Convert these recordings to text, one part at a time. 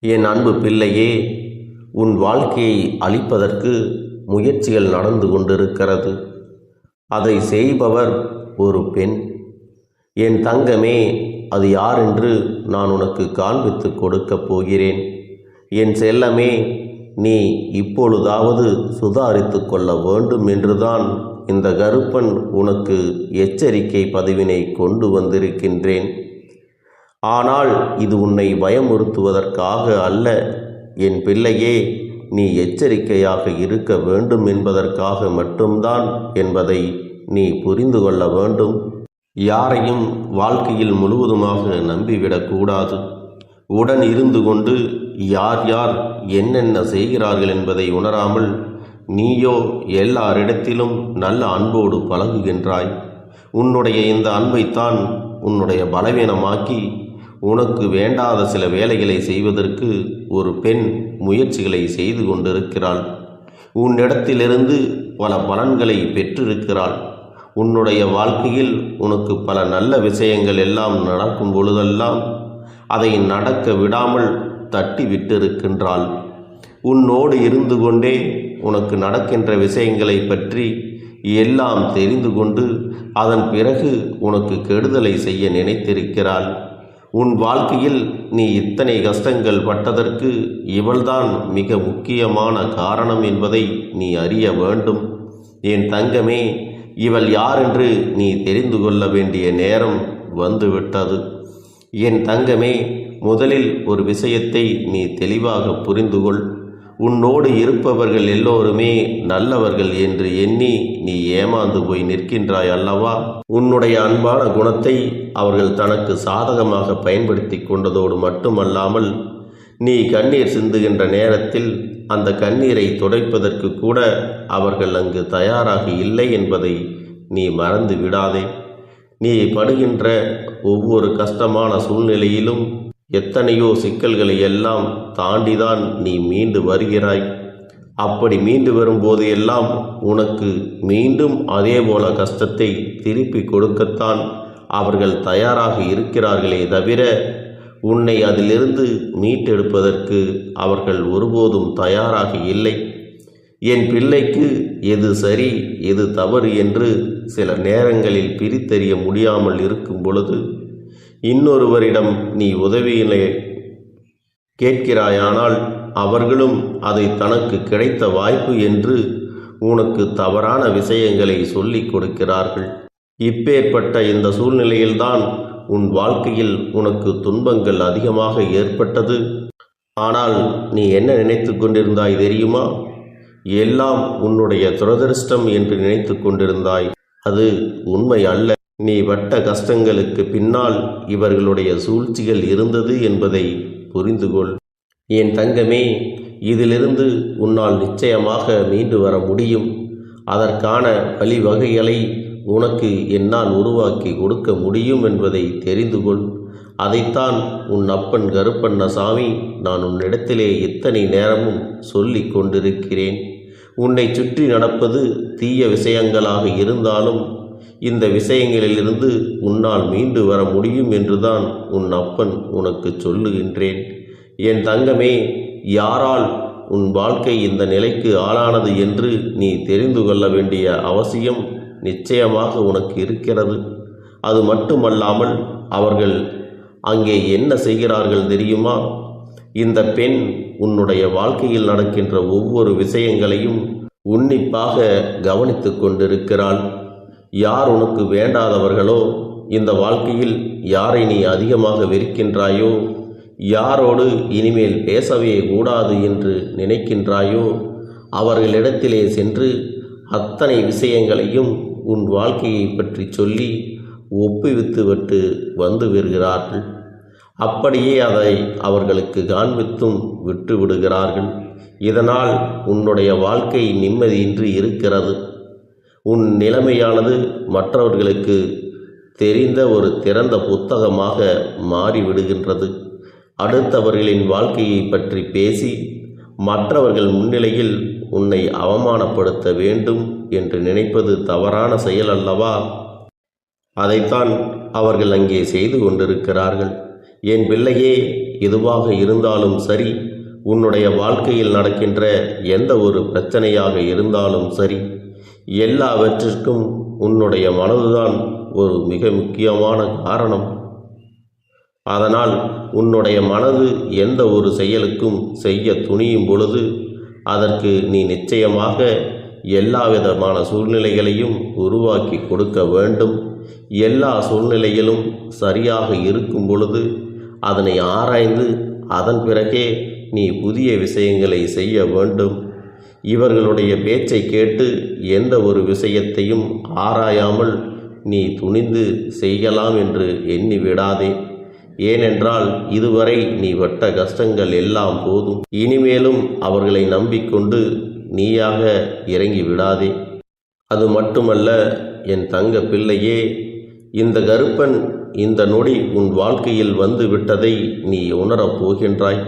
என் அன்பு பிள்ளையே உன் வாழ்க்கையை அழிப்பதற்கு முயற்சிகள் நடந்து கொண்டிருக்கிறது. அதை செய்பவர் ஒரு பெண். என் தங்கமே அது யார் என்று நான் உனக்கு காண்பித்து கொடுக்கப் போகிறேன். என் செல்லமே நீ இப்பொழுதாவது சுதாரித்து கொள்ள வேண்டும் என்றுதான் இந்த கருப்பன் உனக்கு எச்சரிக்கை பதிவினை கொண்டு வந்திருக்கின்றேன். ஆனால் இது உன்னை பயமுறுத்துவதற்காக அல்ல. என் பிள்ளையே நீ எச்சரிக்கையாக இருக்க வேண்டும் என்பதற்காக மட்டும்தான் என்பதை நீ புரிந்து கொள்ள வேண்டும். யாரையும் வாழ்க்கையில் முழுவதுமாக நம்பிவிடக்கூடாது உடன் இருந்து கொண்டு யார் யார் என்னென்ன செய்கிறார்கள் என்பதை உணராமல் நீயோ எல்லாரிடத்திலும் நல்ல அன்போடு பழகுகின்றாய். உன்னுடைய இந்த அன்பைத்தான் உன்னுடைய பலவீனமாக்கி உனக்கு வேண்டாத சில வேலைகளை செய்வதற்கு ஒரு பெண் முயற்சிகளை செய்து கொண்டிருக்கிறாள். உன்னிடத்திலிருந்து பல பலன்களை பெற்றிருக்கிறாள். உன்னுடைய வாழ்க்கையில் உனக்கு பல நல்ல விஷயங்கள் எல்லாம் நடக்கும் பொழுதெல்லாம் அதை நடக்க விடாமல் தட்டி விட்டிருக்கின்றாள். உன்னோடு இருந்து கொண்டே உனக்கு நடக்கின்ற விஷயங்களை பற்றி எல்லாம் தெரிந்து கொண்டு அதன் பிறகு உனக்கு கெடுதலை செய்ய நினைத்திருக்கிறாள். உன் வாழ்க்கையில் நீ இத்தனை கஷ்டங்கள் பட்டதற்கு இவள்தான் மிக முக்கியமான காரணம் என்பதை நீ அறிய வேண்டும். என் தங்கமே இவள் யார் என்று நீ தெரிந்து கொள்ள வேண்டிய நேரம் வந்துவிட்டது. என் தங்கமே முதலில் ஒரு விஷயத்தை நீ தெளிவாக புரிந்து கொள் உன்னோடு இருப்பவர்கள் எல்லோருமே நல்லவர்கள் என்று எண்ணி நீ ஏமாந்து போய் நிற்கின்றாய் அல்லவா? உன்னுடைய அன்பான குணத்தை அவர்கள் தனக்கு சாதகமாக பயன்படுத்தி கொண்டதோடு மட்டுமல்லாமல் நீ கண்ணீர் சிந்துகின்ற நேரத்தில் அந்த கண்ணீரை துடைப்பதற்கு கூட அவர்கள் அங்கு தயாராக இல்லை என்பதை நீ மறந்து விடாதே. நீ படுகின்ற ஒவ்வொரு கஷ்டமான சூழ்நிலையிலும் எத்தனையோ சிக்கல்களை எல்லாம் தாண்டிதான் நீ மீண்டு வருகிறாய். அப்படி மீண்டு வரும்போது எல்லாம் உனக்கு மீண்டும் அதே போல கஷ்டத்தை திருப்பி கொடுக்கத்தான் அவர்கள் தயாராக இருக்கிறார்களே தவிர உன்னை அதிலிருந்து மீட்டெடுப்பதற்கு அவர்கள் ஒருபோதும் தயாராக இல்லை. என் பிள்ளைக்கு எது சரி எது தவறு என்று சில நேரங்களில் பிரித்தறிய முடியாமல் இருக்கும் பொழுது இன்னொருவரிடம் நீ உதவியினை கேட்கிறாயானால் அவர்களும் அதை தனக்கு கிடைத்த வாய்ப்பு என்று உனக்கு தவறான விஷயங்களை சொல்லிக் கொடுக்கிறார்கள். இப்பேற்பட்ட இந்த சூழ்நிலையில்தான் உன் வாழ்க்கையில் உனக்கு துன்பங்கள் அதிகமாக ஏற்பட்டது. ஆனால் நீ என்ன நினைத்து கொண்டிருந்தாய் தெரியுமா? எல்லாம் உன்னுடைய துரதிருஷ்டம் என்று நினைத்து கொண்டிருந்தாய். அது உண்மை அல்ல. நீ வட்ட கஷ்டங்களுக்கு பின்னால் இவர்களுடைய சூழ்ச்சிகள் இருந்தது என்பதை புரிந்துகொள். என் தங்கமே இதிலிருந்து உன்னால் நிச்சயமாக மீண்டு வர முடியும். அதற்கான வழிவகைகளை உனக்கு என்னால் உருவாக்கி கொடுக்க முடியும் என்பதை தெரிந்து கொள் அதைத்தான் உன் அப்பன் கருப்பண்ணசாமி நான் உன்னிடத்திலே எத்தனை நேரமும் சொல்லி கொண்டிருக்கிறேன். உன்னை சுற்றி நடப்பது தீய விஷயங்களாக இருந்தாலும் இந்த விஷயங்களிலிருந்து உன்னால் மீண்டு வர முடியும் என்றுதான் உன் அப்பன் உனக்கு சொல்லுகின்றேன். என் தங்கமே யாரால் உன் வாழ்க்கை இந்த நிலைக்கு ஆளானது என்று நீ தெரிந்து கொள்ள வேண்டிய அவசியம் நிச்சயமாக உனக்கு இருக்கிறது. அது மட்டுமல்லாமல் அவர்கள் அங்கே என்ன செய்கிறார்கள் தெரியுமா? இந்த பெண் உன்னுடைய வாழ்க்கையில் நடக்கின்ற ஒவ்வொரு விஷயங்களையும் உன்னிப்பாக கவனித்து கொண்டிருக்கிறாள். யார் உனக்கு வேண்டாதவர்களோ இந்த வாழ்க்கையில் யாரை நீ அதிகமாக வெறுக்கின்றாயோ யாரோடு இனிமேல் பேசவே கூடாது என்று நினைக்கின்றாயோ அவர்களிடத்திலே சென்று அத்தனை விஷயங்களையும் உன் வாழ்க்கையை பற்றி சொல்லி ஒப்புவித்து விட்டு வந்து வருகிறார்கள் அப்படியே அதை அவர்களுக்கு காண்பித்தும் விட்டு விடுகிறார்கள் இதனால் உன்னுடைய வாழ்க்கை நிம்மதியின்றி இருக்கிறது. உன் நிலைமையானது மற்றவர்களுக்கு தெரிந்த ஒரு திறந்த புத்தகமாக மாறிவிடுகின்றது. அடுத்தவர்களின் வாழ்க்கையை பற்றி பேசி மற்றவர்கள் முன்னிலையில் உன்னை அவமானப்படுத்த வேண்டும் என்று நினைப்பது தவறான செயல் அல்லவா? அதைத்தான் அவர்கள் அங்கே செய்து கொண்டிருக்கிறார்கள். என் பிள்ளையே எதுவாக இருந்தாலும் சரி உன்னுடைய வாழ்க்கையில் நடக்கின்ற எந்த ஒரு பிரச்சனையாக இருந்தாலும் சரி எல்லாவற்றிற்கும் உன்னுடைய மனதுதான் ஒரு மிக முக்கியமான காரணம். அதனால் உன்னுடைய மனது எந்த ஒரு செயலுக்கும் செய்ய துணியும் பொழுது அதற்கு நீ நிச்சயமாக எல்லா விதமான சூழ்நிலைகளையும் உருவாக்கி கொடுக்க வேண்டும். எல்லா சூழ்நிலையிலும் சரியாக இருக்கும் பொழுது அதனை ஆராய்ந்து அதன் பிறகே நீ புதிய விஷயங்களை செய்ய வேண்டும். இவர்களுடைய பேச்சை கேட்டு எந்த ஒரு விஷயத்தையும் ஆராயாமல் நீ துணிந்து செய்யலாம் என்று எண்ணி விடாதே. ஏனென்றால் இதுவரை நீ பட்ட கஷ்டங்கள் எல்லாம் போதும். இனிமேலும் அவர்களை நம்பிக்கொண்டு நீயாக இறங்கி விடாதே. அது மட்டுமல்ல என் தங்க பிள்ளையே இந்த கருப்பன் இந்த நொடி உன் வாழ்க்கையில் வந்து விட்டதை நீ உணரப் போகின்றாய்.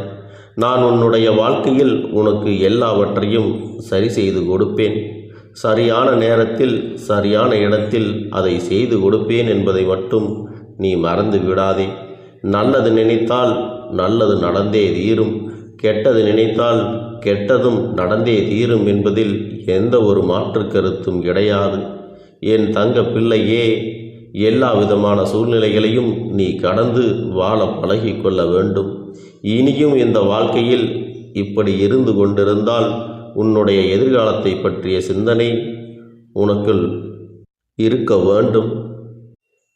நான் உன்னுடைய வாழ்க்கையில் உனக்கு எல்லாவற்றையும் சரி செய்து கொடுப்பேன். சரியான நேரத்தில் சரியான இடத்தில் அதை செய்து கொடுப்பேன் என்பதை மட்டும் நீ மறந்து விடாதே. நல்லது நினைத்தால் நல்லது நடந்தே தீரும். கெட்டது நினைத்தால் கெட்டதும் நடந்தே தீரும் என்பதில் எந்த ஒரு மாற்று கருத்தும் கிடையாது. என் தங்க பிள்ளையே எல்லா விதமான சூழ்நிலைகளையும் நீ கடந்து வாழ பழகிக்கொள்ள வேண்டும். இனியும் இந்த வாழ்க்கையில் இப்படி இருந்து கொண்டிருந்தால் உன்னுடைய எதிர்காலத்தை பற்றிய சிந்தனை உனக்குள் இருக்க வேண்டும்.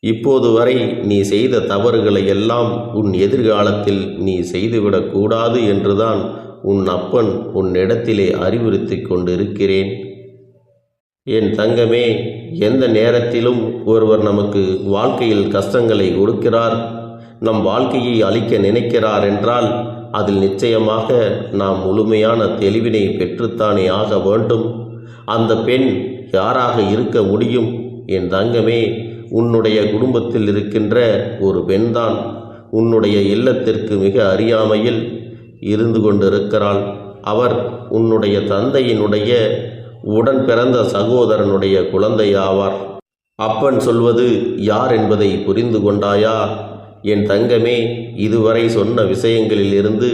இப்போது வரை நீ செய்த தவறுகளை எல்லாம் உன் எதிர்காலத்தில் நீ செய்துவிடக்கூடாது என்றுதான் உன் அப்பன் உன்னிடத்திலே அறிவுறுத்தி கொண்டிருக்கிறேன். என் தங்கமே எந்த நேரத்திலும் ஒருவர் நமக்கு வாழ்க்கையில் கஷ்டங்களை கொடுக்கிறார் நம் வாழ்க்கையை அழிக்க நினைக்கிறார் என்றால் அதில் நிச்சயமாக நாம் முழுமையான தெளிவினை பெற்றுத்தானே ஆக வேண்டும். அந்த பெண் யாராக இருக்க முடியும்? என் தங்கமே உன்னுடைய குடும்பத்தில் இருக்கின்ற ஒரு பெண்தான் உன்னுடைய இல்லத்திற்கு மிக அறியாமையில் இருந்து கொண்டிருக்கிறாள். அவர் உன்னுடைய தந்தையினுடைய உடன் பிறந்த சகோதரனுடைய குழந்தை ஆவார் அப்பன் சொல்வது யார் என்பதை புரிந்து கொண்டாயா? என் தங்கமே இதுவரை சொன்ன விஷயங்களில் இருந்து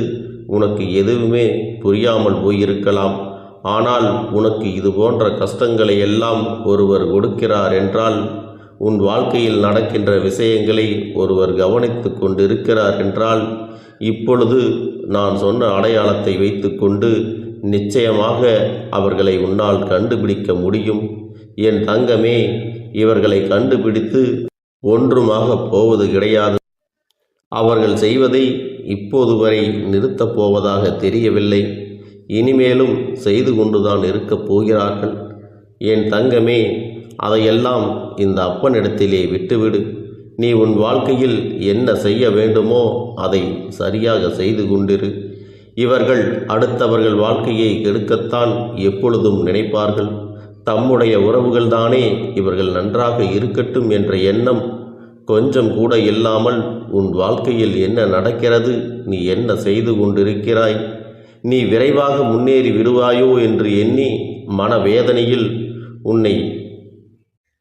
உனக்கு எதுவுமே புரியாமல் போயிருக்கலாம். ஆனால் உனக்கு இது போன்ற கஷ்டங்களை எல்லாம் ஒருவர் கொடுக்கிறார் என்றால் உன் வாழ்க்கையில் நடக்கின்ற விஷயங்களை ஒருவர் கவனித்து கொண்டிருக்கிறார் என்றால் இப்பொழுது நான் சொன்ன அடையாளத்தை வைத்துக்கொண்டு நிச்சயமாக அவர்களை உன்னால் கண்டுபிடிக்க முடியும். என் தங்கமே இவர்களை கண்டுபிடித்து ஒன்றுமாக போவது கிடையாது. அவர்கள் செய்வதை இப்போது வரை நிறுத்தப் போவதாக தெரியவில்லை. இனிமேலும் செய்து கொண்டுதான் இருக்கப் போகிறார்கள். என் தங்கமே அதையெல்லாம் இந்த அப்பனிடத்திலே விட்டுவிடு. நீ உன் வாழ்க்கையில் என்ன செய்ய வேண்டுமோ அதை சரியாக செய்து கொண்டிரு. இவர்கள் அடுத்தவர்கள் வாழ்க்கையை கெடுக்கத்தான் எப்பொழுதும் நினைப்பார்கள். தம்முடைய உறவுகள்தானே இவர்கள் நன்றாக இருக்கட்டும் என்ற எண்ணம். கொஞ்சம் கூட இல்லாமல் உன் வாழ்க்கையில் என்ன நடக்கிறது? நீ என்ன செய்து கொண்டிருக்கிறாய்? நீ விரைவாக முன்னேறி விடுவாயோ? என்று எண்ணி மனவேதனையில் உன்னை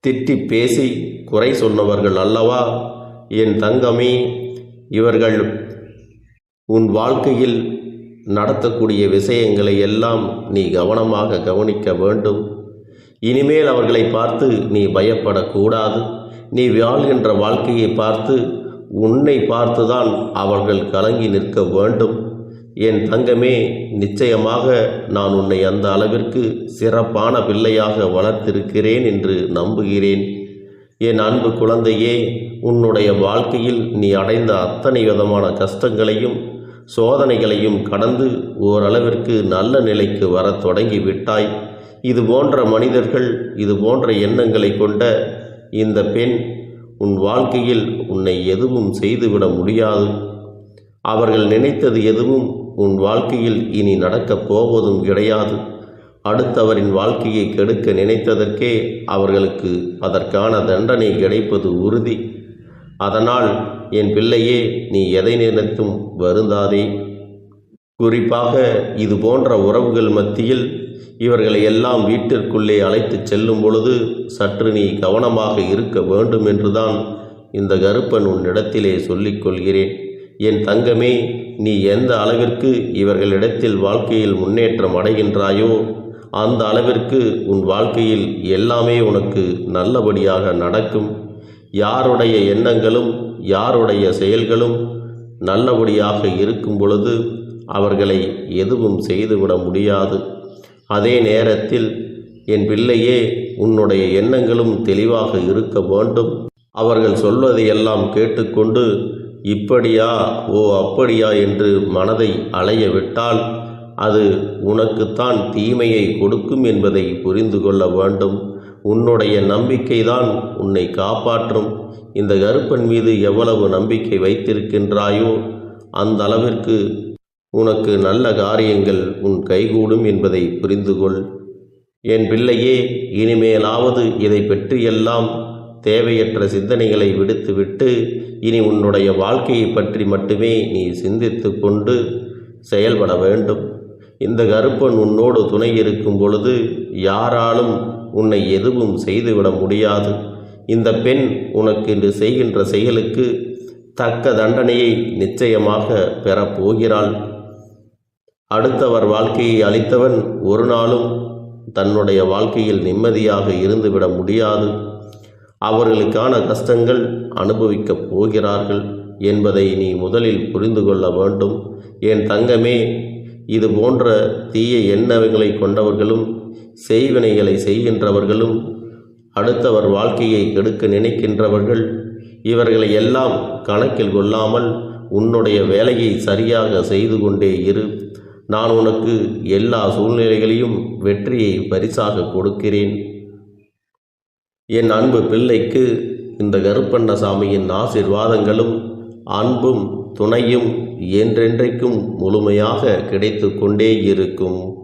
திட்டி பேசி குறை சொன்னவர்கள் அல்லவா? என் தங்கமே இவர்கள் உன் வாழ்க்கையில் நடத்தக்கூடிய விஷயங்களை எல்லாம் நீ கவனமாக கவனிக்க வேண்டும். இனிமேல் அவர்களை பார்த்து நீ பயப்படக்கூடாது. நீ வாழ்கின்ற வாழ்க்கையை பார்த்து உன்னை பார்த்துதான் அவர்கள் கலங்கி நிற்க வேண்டும். என் தங்கமே நிச்சயமாக நான் உன்னை அந்த அளவிற்கு சிறப்பான பிள்ளையாக வளர்த்திருக்கிறேன் என்று நம்புகிறேன். என் அன்பு குழந்தையே உன்னுடைய வாழ்க்கையில் நீ அடைந்த அத்தனை விதமான கஷ்டங்களையும் சோதனைகளையும் கடந்து ஓரளவிற்கு நல்ல நிலைக்கு வரத் தொடங்கி விட்டாய் இது போன்ற மனிதர்கள் இது போன்ற எண்ணங்களை கொண்ட இந்த பெண் உன் வாழ்க்கையில் உன்னை எதுவும் செய்துவிட முடியாது. அவர்கள் நினைத்தது எதுவும் உன் வாழ்க்கையில் இனி நடக்கப் போவதும் கிடையாது. அடுத்தவரின் வாழ்க்கையை கெடுக்க நினைத்ததற்கே அவர்களுக்கு அதற்கான தண்டனை கிடைப்பது உறுதி. அதனால் என் பிள்ளையே நீ எதை நினைத்தும் வருந்தாதே. குறிப்பாக இது போன்ற உறவுகள் மத்தியில் இவர்களை எல்லாம் வீட்டிற்குள்ளே அழைத்துச் செல்லும் பொழுது சற்று நீ கவனமாக இருக்க வேண்டும் என்றுதான் இந்த கருப்பன் உன்னிடத்திலே சொல்லிக்கொள்கிறேன் என் தங்கமே நீ எந்த அளவிற்கு இவர்களிடத்தில் வாழ்க்கையில் முன்னேற்றம் அடைகின்றாயோ அந்த அளவிற்கு உன் வாழ்க்கையில் எல்லாமே உனக்கு நல்லபடியாக நடக்கும். யாருடைய எண்ணங்களும் யாருடைய செயல்களும் நல்லபடியாக இருக்கும் பொழுது அவர்களை எதுவும் செய்துவிட முடியாது. அதே நேரத்தில் என் பிள்ளையே உன்னுடைய எண்ணங்களும் தெளிவாக இருக்க வேண்டும். அவர்கள் சொல்வதையெல்லாம் கேட்டுக்கொண்டு இப்படியா ஓ அப்படியா என்று மனதை அலைய விட்டால் அது உனக்குத்தான் தீமையை கொடுக்கும் என்பதை புரிந்து கொள்ள வேண்டும். உன்னுடைய நம்பிக்கைதான் உன்னை காப்பாற்றும். இந்த கருப்பன் மீது எவ்வளவு நம்பிக்கை வைத்திருக்கின்றாயோ அந்த அளவிற்கு உனக்கு நல்ல காரியங்கள் உன் கைகூடும் என்பதை புரிந்து கொள் என் பிள்ளையே இனிமேலாவது இதை பற்றியெல்லாம் தேவையற்ற சிந்தனைகளை விடுத்துவிட்டு இனி உன்னுடைய வாழ்க்கையை பற்றி மட்டுமே நீ சிந்தித்து கொண்டு செயல்பட வேண்டும். இந்த கருப்பன் உன்னோடு துணை இருக்கும் பொழுது யாராலும் உன்னை எதுவும் செய்துவிட முடியாது. இந்த பெண் உனக்கு இன்று செய்கின்ற செயலுக்கு தக்க தண்டனையை நிச்சயமாக பெறப்போகிறாள் அடுத்தவர் வாழ்க்கையை அளித்தவன் ஒரு நாளும் தன்னுடைய வாழ்க்கையில் நிம்மதியாக இருந்துவிட முடியாது. அவர்களுக்கான கஷ்டங்கள் அனுபவிக்கப் போகிறார்கள் என்பதை நீ முதலில் புரிந்து கொள்ள வேண்டும். என் தங்கமே இது போன்ற தீய எண்ணங்களை கொண்டவர்களும் செய்வினைகளை செய்கின்றவர்களும் அடுத்தவர் வாழ்க்கையை கெடுக்க நினைக்கின்றவர்கள் இவர்களை எல்லாம் கணக்கில் கொள்ளாமல் உன்னுடைய வேலையை சரியாக செய்து கொண்டே இரு. நான் உனக்கு எல்லா சூழ்நிலைகளையும் வெற்றியை பரிசாக கொடுக்கிறேன். என் அன்பு பிள்ளைக்கு இந்த கருப்பண்ணசாமியின் ஆசிர்வாதங்களும் அன்பும் துணையும் என்றென்றைக்கும் முழுமையாக கிடைத்து கொண்டே இருக்கும்.